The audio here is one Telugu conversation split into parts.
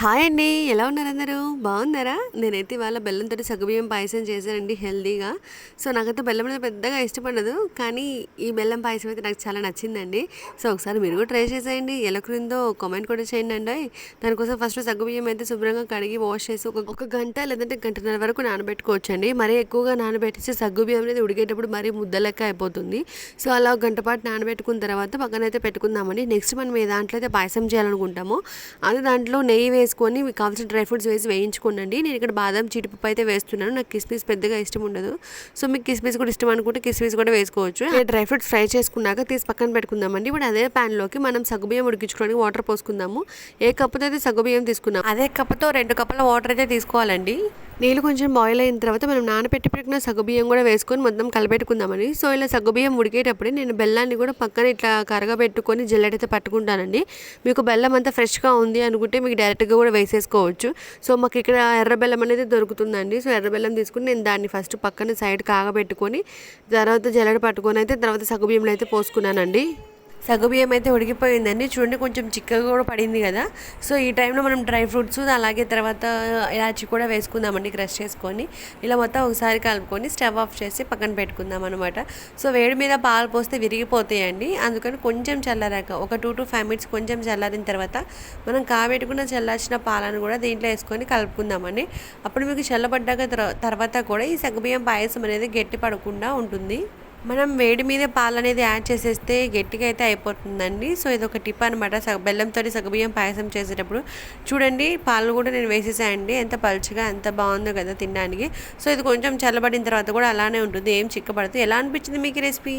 హాయ్ అండి. ఎలా ఉన్నారు అందరూ? బాగున్నారా? నేనైతే ఇవాళ బెల్లంతో సగ్గుబియ్యం పాయసం చేశానండి హెల్దీగా సో నాకైతే బెల్లం అనేది పెద్దగా ఇష్టపడదు కానీ ఈ బెల్లం పాయసం అయితే నాకు చాలా నచ్చిందండి. సో ఒకసారి మీరు కూడా ట్రై చేసేయండి. ఎలా కురిందో కామెంట్ కూడా చేయండి అండి. దానికోసం ఫస్ట్ సగ్గుబియ్యం అయితే శుభ్రంగా కడిగి వాష్ చేసి ఒక ఒక గంట లేదంటే గంటన్నర వరకు నానబెట్టుకోవచ్చు అండి మరీ ఎక్కువగా నానబెట్టేసి సగ్గుబియ్యం అనేది ఉడికేటప్పుడు మరీ ముద్ద లెక్క అయిపోతుంది. సో అలా ఒక గంట పాటు నానబెట్టుకున్న తర్వాత పక్కన అయితే పెట్టుకుందామండి. నెక్స్ట్ మనం ఏ దాంట్లో అయితే పాయసం చేయాలనుకుంటామో అది దాంట్లో నెయ్యి వేసుకొని మీకు కావాల్సిన డ్రై ఫ్రూట్స్ వేసి వేయించుకోండి నేను ఇక్కడ బాదం జీడిపప్పు అయితే వేస్తున్నాను. నాకు కిస్మిస్ పెద్దగా ఇష్టం ఉండదు. సో మీకు కిస్మిస్ కూడా ఇష్టం అనుకుంటే కిస్మిస్ కూడా వేసుకోవచ్చు. డ్రై ఫ్రూట్స్ ఫ్రై చేసుకున్నాక తీసి పక్కన పెట్టుకుందామండి. ఇప్పుడు అదే ప్యాన్లోకి మనం సగ్గుబియ్యం ఉడికించుకోవడానికి వాటర్ పోసుకుందాము. ఏ కప్పుతో అయితే సగ్గుబియ్యం తీసుకున్నాం అదే కప్పుతో రెండు కప్పుల వాటర్ అయితే తీసుకోవాలండి. నీళ్ళు కొంచెం బాయిల్ అయిన తర్వాత మనం నానబెట్టి పెట్టిన సగ్గుబియ్యం కూడా వేసుకొని మొత్తం కలిపెట్టుకుందామని. సో ఇలా సగ్గుబియ్యం ఉడికేటప్పుడు నేను బెల్లాన్ని కూడా పక్కన ఇట్లా కరగబెట్టుకొని జల్లెడైతే పట్టుకుంటానండి. మీకు బెల్లం అంతా ఫ్రెష్గా ఉంది అనుకుంటే మీకు డైరెక్ట్గా కూడా వేసేసుకోవచ్చు. సో మాకు ఇక్కడ ఎర్ర బెల్లం అనేది దొరుకుతుందండి. సో ఎర్ర బెల్లం తీసుకుని నేను దాన్ని ఫస్ట్ పక్కన సైడ్ కాగబెట్టుకొని తర్వాత జల్లెడ పట్టుకొని అయితే తర్వాత సగ్గుబియ్యంలో అయితే పోసుకున్నానండి. సగ్గుబియ్యం అయితే ఉడికిపోయిందండి. చూడండి కొంచెం చిక్కగా కూడా పడింది కదా. సో ఈ టైంలో మనం డ్రై ఫ్రూట్స్ అలాగే తర్వాత ఇలాచి కూడా వేసుకుందామండి క్రష్ చేసుకొని. ఇలా మొత్తం ఒకసారి కలుపుకొని స్టవ్ ఆఫ్ చేసి పక్కన పెట్టుకుందాం అనమాట సో వేడి మీద పాలు పోస్తే విరిగిపోతాయండి. అందుకని కొంచెం చల్లారాక ఒక టూ టు ఫైవ్ మినిట్స్ కొంచెం చల్లారిన తర్వాత మనం కాబెట్టుకున్న చల్లార్చిన పాలను కూడా దీంట్లో వేసుకొని కలుపుకుందామండి. అప్పుడు మీకు చల్లబడ్డాక తర్వాత కూడా ఈ సగ్గుబియ్యం పాయసం అనేది గట్టి పడకుండా ఉంటుంది. మనం వేడి మీద పాలు అనేది యాడ్ చేసేస్తే గట్టిగా అయితే అయిపోతుందండి. సో ఇది ఒక టిప్ అనమాట సగ బెల్లంతో సగబియ్యం పాయసం చేసేటప్పుడు చూడండి పాలు కూడా నేను వేసేసాయండి. ఎంత పలుచగా ఎంత బాగుందో కదా తినడానికి. సో ఇది కొంచెం చల్లబడిన తర్వాత కూడా అలానే ఉంటుంది. ఏం చిక్కబడదు. ఎలా అనిపించింది మీకు రెసిపీ?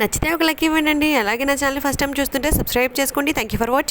నచ్చితే ఒక లక్ ఇవ్వండి. అలాగే నా ఛానల్ ఫస్ట్ టైం చూస్తుంటే సబ్స్క్రైబ్ చేసుకోండి. Thank you for watching